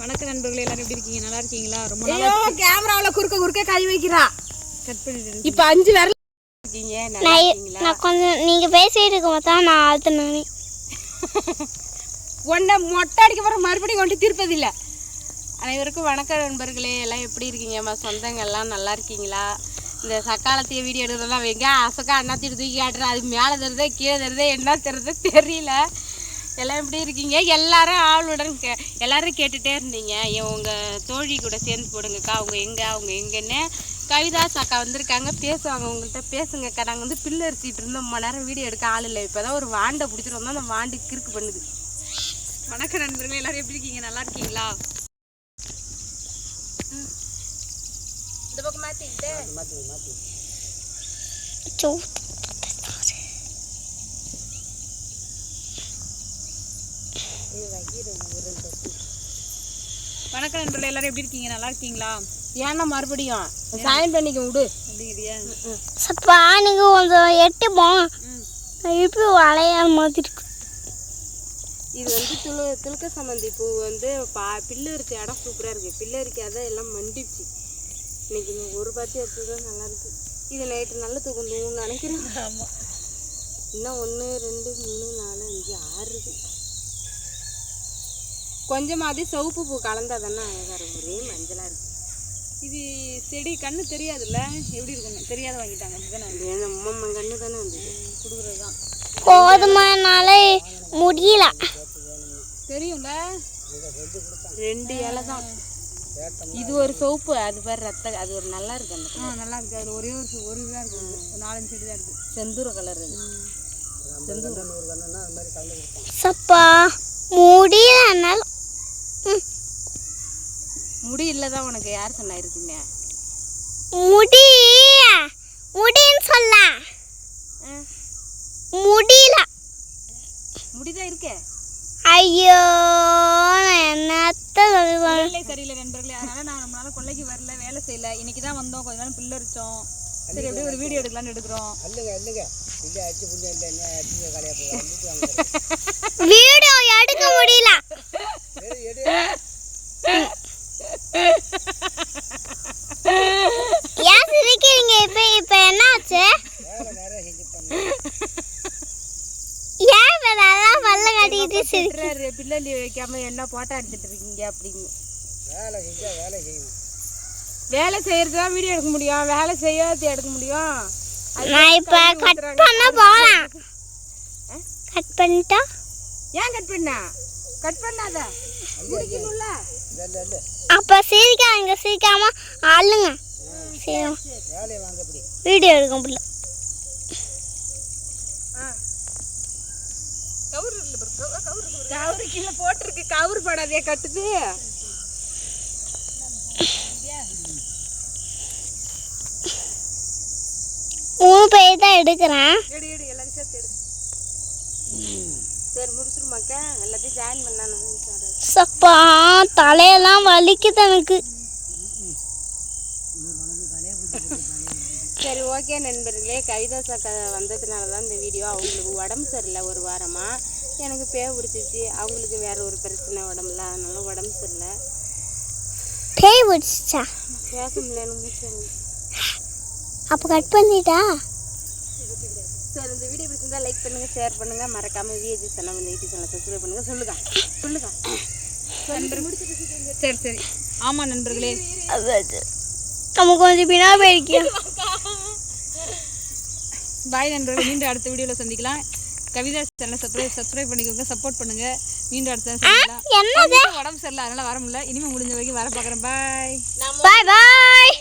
வணக்கம் நண்பர்களே எல்லாரும் எப்படி இருக்கீங்க? நல்லா இருக்கீங்களா? ரொம்ப ஐயோ கேமராவுல குறுக்க குறுக்க கை வைக்கிறா. கட் பண்ணிட்டு இப்ப அஞ்சு விரல் இருக்கீங்க? நல்லா நான் இருக்கீங்களா? நான் கொஞ்சம் நீங்கள் பேசிட்டு இருக்கும் தான் நான் ஆழ்த்தினேன் உன்னை மொட்டை அடிக்க போற மறுபடியும் கொண்டு தீர்ப்பதில்ல. அனைவருக்கும் வணக்கம் நண்பர்களே. எல்லாம் எப்படி இருக்கீங்கம்மா சொந்தங்க எல்லாம் நல்லா இருக்கீங்களா? இந்த சக்காலத்தைய வீடியோ எடுக்கிறதெல்லாம் வைங்க. அசக்கா அண்ணாத்திட்டு தூக்கி காட்டுறேன் அது மேலே தருதே கீழே தருதே என்ன தருது தெரியல. எல்லாம் எப்படி இருக்கீங்க? எல்லாரும் ஆளுடன் கே எல்லாரும் கேட்டுட்டே இருந்தீங்க. என் உங்கள் தோழி கூட சேர்ந்து போடுங்கக்கா. அவங்க எங்கே? அவங்க எங்கன்னு. கவிதாஸ் அக்கா வந்திருக்காங்க. பேசுவாங்க. உங்கள்கிட்ட பேசுங்கக்கா நாங்கள் வந்து பில்லு அரிச்சிட்டு இருந்தோம். ரொம்ப நேரம் வீடியோ எடுக்க ஆள் இல்லை. இப்போ தான் ஒரு வாண்டை பிடிச்சிட்டு வந்தோம். அந்த வாண்டு கிறுக்கு பண்ணுது. வணக்கம் நண்பர்களே. எல்லாரும் எப்படி இருக்கீங்க? நல்லா இருக்கீங்களா? இந்த பக்கம் மாற்றிக்கிட்டு வணக்கம் நண்பர்களே எல்லாரும் எப்படி இருக்கீங்க? நல்லா இருக்கீங்களா? ஏன்னா மறுபடியும். சைன் பண்ணிக்க விடு. அப்படிங்கிறியா? சப்பா நீங்கள் கொஞ்சம் எட்டு போங்க நான் இப்படி வளைய மாதிரி இருக்கு. இது வந்து துளு துளுக்க சம்மந்தி பூ வந்து பா பில்லு இருக்க இடம் சூப்பராக இருக்குது பில்லு இருக்காத எல்லாம் மண்டிச்சு இன்னைக்கு ஒரு பாத்தி எடுத்தது தான் நல்லா இருக்கு. இது நைட்டு நல்ல தூக்கம் நினைக்கிறேன். ஆமாம் இன்னும் ஒன்று ரெண்டு மூணு நாலு அஞ்சு ஆறு இருக்கு. கொஞ்சமாவது சிவப்பு பூ கலந்தா தானே அழகாக இருக்கும் ஒரே மஞ்சளாக இருக்கு. இது செடி கண்ணு தெரியாதுல்ல? எப்படி இருக்கும் தெரியாத வாங்கிட்டாங்க. இதுதானே அந்த உம்மம்மன் கண்ணு தானே வந்தது. கொடுக்குறது தான். கோதுமைனால முடியல. தெரியும்ல? ரெண்டு இலை தான். இது ஒரு சோப்பு அது பேர் ரத்த அது ஒரு நல்லா இருக்கு அந்த நல்லா இருக்கு. அது ஒரே ஒரு ஒரு இதாக இருக்கு. நாலஞ்சு செடி தான் இருக்கு. செந்தூர கலர் அது சப்பா முடியல என்னால் ம், முடி இல்லதான் உனக்கு. யார் சொன்னா இருக்குங்க முடி முடின்னு சொல்ல. முடியல. முடிதான் இருக்கே. ஐயோ என்னத்த சரியில்லை நண்பர்களே. அதனால நான் நம்மளால கொல்லைக்கு வரல வேலை செய்யல. இன்னைக்கு தான் வந்தோம். கொஞ்ச நேரம் பில்லு அரிச்சோம். சரி அப்படியே ஒரு வீடியோ எடுக்கலாம்னு எடுக்கிறோம். வீடியோ எடுக்க முடியல ஏன் சிரிக்கிறீங்க இப்ப இப்ப என்னாச்சு ஏன் இப்ப நல்லா சிரி. திட்டுறாரு. பிள்ளை வைக்காம என்ன போட்டோ எடுத்துட்டு இருக்கீங்க அப்படின்னு. வேலை செய்யறது தான் வீடியோ எடுக்க முடியும். வேலை செய்யாத எடுக்க முடியும். நான் இப்ப கட் பண்ண போறேன் கட் பண்ணிட்டா? ஏன் கட் பண்ண? கட் பண்ணாத. முடிக்கணும்ல. அப்ப சிரிக்காதீங்க சிரிக்காம அள்ளுங்க சரி. வீடியோ எடுக்க முடியல. கவுரு கீழே போட்டிருக்கு. கவுரு படாதே கட்டுது. மூணு பேர் தான் எடுக்கிறேன். எடு எடு எல்லாரும் சேர்த்து எடு. சரி முடிச்சிருமாக்கா எல்லாத்தையும் ஜாயின் பண்ணானு சப்பா தலையெல்லாம் வலிக்குது எனக்கு. சரி ஓகே நண்பர்களே. கவிதா சக்கா வந்ததுனால தான் இந்த வீடியோ அவங்களுக்கு உடம்பு சரியில்லை ஒரு வாரமாக எனக்கு பேய் பிடிச்சிச்சு. அவங்களுக்கு வேற ஒரு பிரச்சனை உடம்புல. அதனால உடம்பு சரியில்லை. பேய் பிடிச்சிச்சா? பேச முடியலன்னு மூச்சு அப்போ கட் பண்ணிட்டா? சரி இந்த வீடியோ பிடிச்சிருந்தா லைக் பண்ணுங்க ஷேர் பண்ணுங்க. மறக்காம விஏஜி சேனல் வந்து யூடியூப் சேனல் சப்ஸ்கிரைப் பண்ணுங்க. சொல்லுங்க. சொல்லுங்க. சரி சரி. ஆமாம் நண்பர்களே. நம்ம கொஞ்சம் பின்னா போயிருக்கோம் பாய் நண்பர்களே. மீண்டும் அடுத்த வீடியோவில் சந்திக்கலாம். கவிதா சேனலை சப்ஸ்கிரைப் சப்ஸ்கிரைப் பண்ணிக்கோங்க சப்போர்ட் பண்ணுங்க. மீண்டும் அடுத்த சந்திக்கலாம். உடம்பு சரியில்லை அதனால வர முடியல. இனிமேல் முடிஞ்ச வரைக்கும் வர பார்க்குறேன். பாய் பாய் பாய்